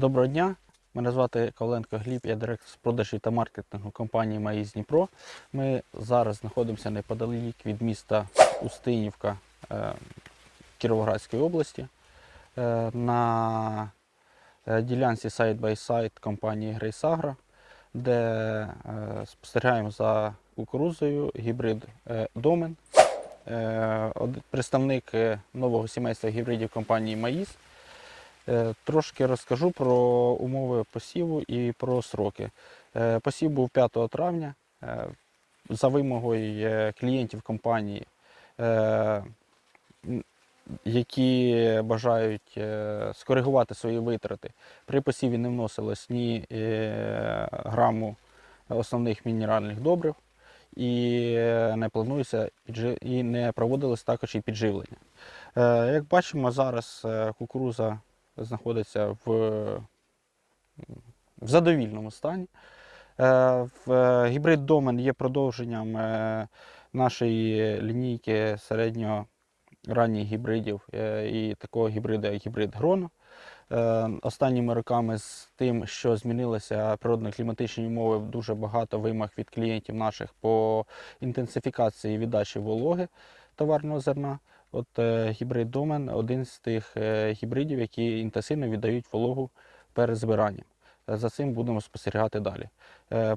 Доброго дня. Мене звати Коваленко Гліб, я директор з продажів та маркетингу компанії Маїз Дніпро. Ми зараз знаходимося неподалік від міста Устинівка е, Кіровоградської області е, на е, ділянці сайт-бай-сайт компанії Agro, де спостерігаємо за кукурузою гібрид Домен. Представник нового сімейства гібридів компанії Маїз. Е, Трошки розкажу про умови посіву і про сроки. Е, Посів був 5 травня. Е, За вимогою клієнтів компанії, які бажають скоригувати свої витрати. При посіві не вносилось ні граму основних мінеральних добрив і не планується і не проводилось також і підживлення. Як бачимо, зараз кукуруза знаходиться в, в задовільному стані. Е, е, Гібрид Домен є продовженням е, нашої лінійки середньо-ранніх гібридів і такого гібрида, як гібрид Гроно. Е, Останніми роками з тим, що змінилися природно-кліматичні умови, дуже багато вимог від клієнтів наших по інтенсифікації віддачі вологи товарного зерна. От е, гібрид Домен один з тих е, гібридів, які інтенсивно віддають вологу перед збиранням. Е, За цим будемо спостерігати далі.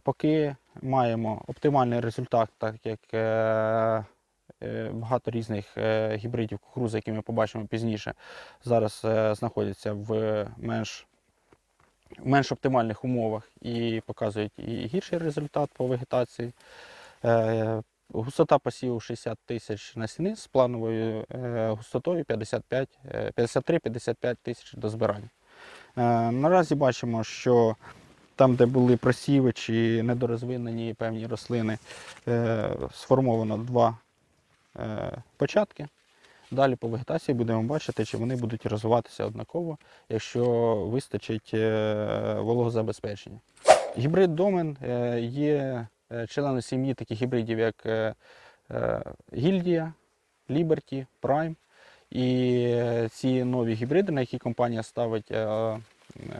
Поки маємо оптимальний результат, так як багато різних гібридів кукурузи, які ми побачимо пізніше, зараз знаходяться в менш, менш оптимальних умовах і показують і гірший результат по вегетації. Густота посіву 60 тисяч насіни з плановою е, густотою 55, е, 53-55 тисяч до збирання. Е, Наразі бачимо, що там, де були просіви чи недорозвинені певні рослини, сформовано два початки. Далі по вегетації будемо бачити, чи вони будуть розвиватися однаково, якщо вистачить вологозабезпечення. Гібрид Домен є е, членом сім'ї таких гібридів, як е, е, Гільдія, Ліберті, Прайм. І ці нові гібриди, на які компанія ставить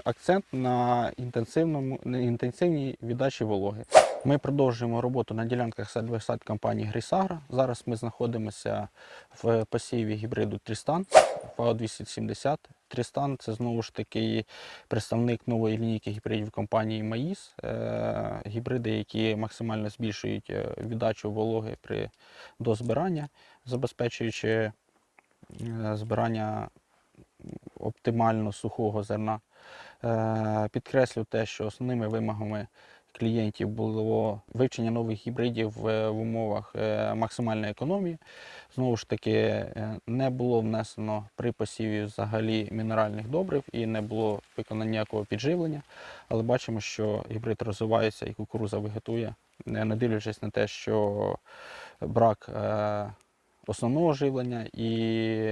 акцент на інтенсивному інтенсивній віддачі вологи. Ми продовжуємо роботу на ділянках сад компанії Грісагра. Зараз ми знаходимося в посіві гібриду Трістан ФАО 270. Трістан це знову ж таки представник нової лінійки гібридів компанії Маїс. Е, Гібриди, які максимально збільшують е, віддачу вологи при до збирання, забезпечуючи е, збирання оптимально сухого зерна. Підкреслю те, що основними вимогами клієнтів було вивчення нових гібридів е, в умовах е, максимальної економії. Знову ж таки, е, не було внесено при посіві взагалі мінеральних добрив і не було виконано ніякого підживлення. Але бачимо, що гібрид розвивається і кукуруза вегетує, не дивлячись на те, що брак основного живлення і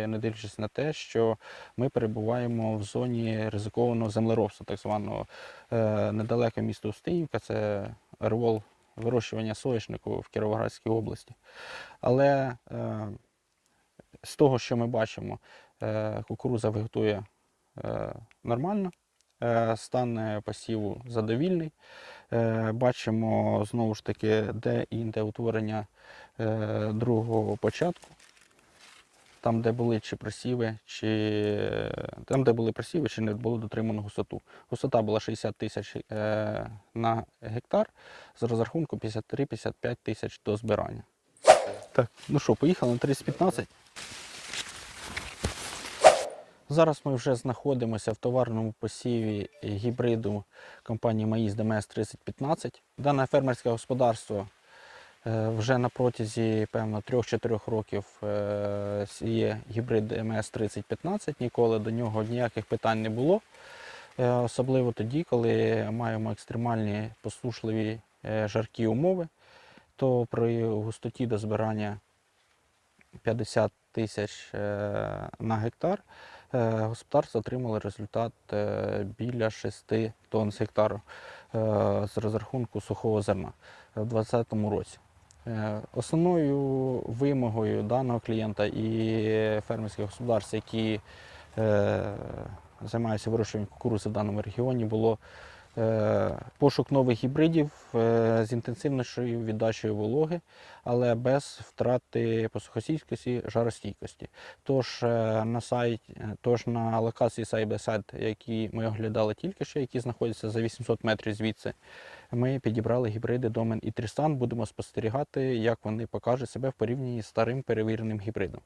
не дивлячись на те, що ми перебуваємо в зоні ризикованого землеробства, так званого е, недалеко місто Устинівка, це револ вирощування соняшнику в Кіровоградській області. Але е, з того, що ми бачимо, е, кукуруза вегетує е, нормально, стан посіву задовільний. Бачимо знову ж таки, де інде утворення е, другого початку. Там, де були чи просіви, чи там, де були просіви, чи не було дотримано густоту. Густота була 60 тисяч е, на гектар з розрахунку 53-55 тисяч до збирання. Так, ну що, поїхали на 3015. Зараз ми вже знаходимося в товарному посіві гібриду компанії Маїз ДМС 3015. Дане фермерське господарство е, вже на протязі певно 3-4 років е, сіє гібрид ДМС 3015. Ніколи до нього ніяких питань не було. Е, Особливо тоді, коли маємо екстремальні посушливі е, жаркі умови, то при густоті до збирання 50 тисяч е, на гектар е, господарство отримало результат е, біля 6 тонн з гектару е, з розрахунку сухого зерна в 2020 році. Е, Основною вимогою даного клієнта і фермерських господарств, які е, займаюся вирощуванням кукурудзи в даному регіоні, було пошук нових гібридів е, з інтенсивнішою віддачею вологи, але без втрати посухостійкості, жаростійкості. Тож е, на сайті, тож на локації сайбесайт, які ми оглядали тільки що, які знаходяться за 800 метрів звідси, ми підібрали гібриди Домен і Трістан. Будемо спостерігати, як вони покажуть себе в порівнянні з старим перевіреним гібридом.